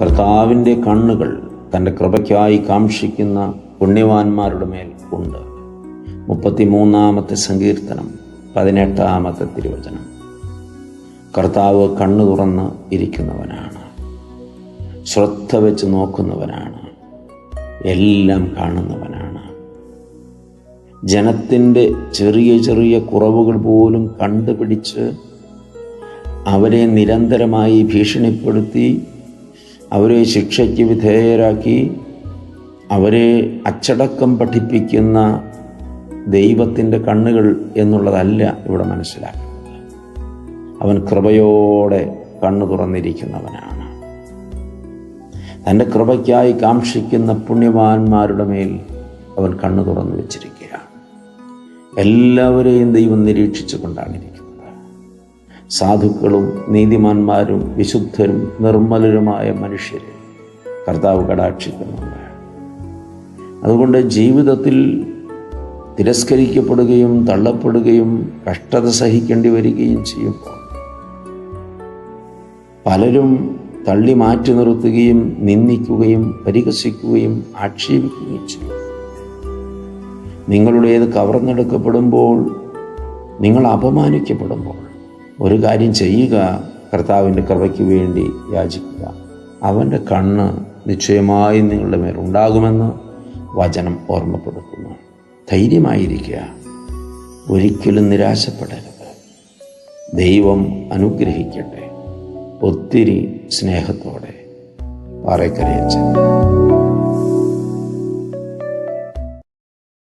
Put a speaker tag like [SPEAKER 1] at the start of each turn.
[SPEAKER 1] കർത്താവിന്റെ കണ്ണുകൾ തന്റെ കൃപയ്ക്കായി കാക്ഷിക്കുന്ന പുണ്യവാന്മാരുടെ മേൽ ഉണ്ട്. മുപ്പത്തിമൂന്നാമത്തെ സങ്കീർത്തനം പതിനെട്ടാമത്തെ തിരുവചനം. കർത്താവ് കണ്ണു തുറന്ന് ഇരിക്കുന്നവനാണ്. ശ്രദ്ധ വെച്ച് നോക്കുന്നവനാണ്. എല്ലാം കാണുന്നവനാണ്. ജനത്തിന്റെ ചെറിയ ചെറിയ കുറവുകൾ പോലും കണ്ടുപിടിച്ച് അവരെ നിരന്തരമായി ഭീഷണിപ്പെടുത്തി അവരെ ശിക്ഷയ്ക്ക് വിധേയരാക്കി അവരെ അച്ചടക്കം പഠിപ്പിക്കുന്ന ദൈവത്തിന്റെ കണ്ണുകൾ എന്നുള്ളതല്ല ഇവിടെ മനസ്സിലാക്കുന്നത്. അവൻ കൃപയോടെ കണ്ണു തുറന്നിരിക്കുന്നവനാണ്. തന്റെ കൃപയ്ക്കായി കാക്ഷിക്കുന്ന പുണ്യവാന്മാരുടെ മേൽ അവൻ കണ്ണു തുറന്നു വെച്ചിരിക്കുകയാണ്. എല്ലാവരെയും ദൈവം നിരീക്ഷിച്ചു കൊണ്ടാണ് ഇരിക്കുന്നത്. സാധുക്കളും നീതിമാന്മാരും വിശുദ്ധരും നിർമ്മലരുമായ മനുഷ്യരെ കർത്താവ് കടാക്ഷിക്കുന്നുണ്ട്. അതുകൊണ്ട് ജീവിതത്തിൽ തിരസ്കരിക്കപ്പെടുകയും തള്ളപ്പെടുകയും കഷ്ടത സഹിക്കേണ്ടി വരികയും ചെയ്യുമ്പോൾ പലരും തള്ളി മാറ്റി നിർത്തുകയും നിന്ദിക്കുകയും പരിഹസിക്കുകയും ആക്ഷേപിക്കുകയും ചെയ്യും. നിങ്ങളുടേത് കവർന്നെടുക്കപ്പെടുമ്പോൾ നിങ്ങൾ അപമാനിക്കപ്പെടുമ്പോൾ ഒരു കാര്യം ചെയ്യുക കർത്താവിന്റെ കൃപയ്ക്ക് വേണ്ടി യാചിക്കുക. അവന്റെ കണ്ണ് നിശ്ചയമായി നിങ്ങളുടെ മേൽ ഉണ്ടാകുമെന്ന് വചനം ഓർമ്മപ്പെടുത്തുന്നു. ധൈര്യമായിരിക്കുക. ഒരിക്കലും നിരാശപ്പെടരുത്. ദൈവം അനുഗ്രഹിക്കട്ടെ. ഒത്തിരി സ്നേഹത്തോടെ. പാറേക്കരയച്ചൻ.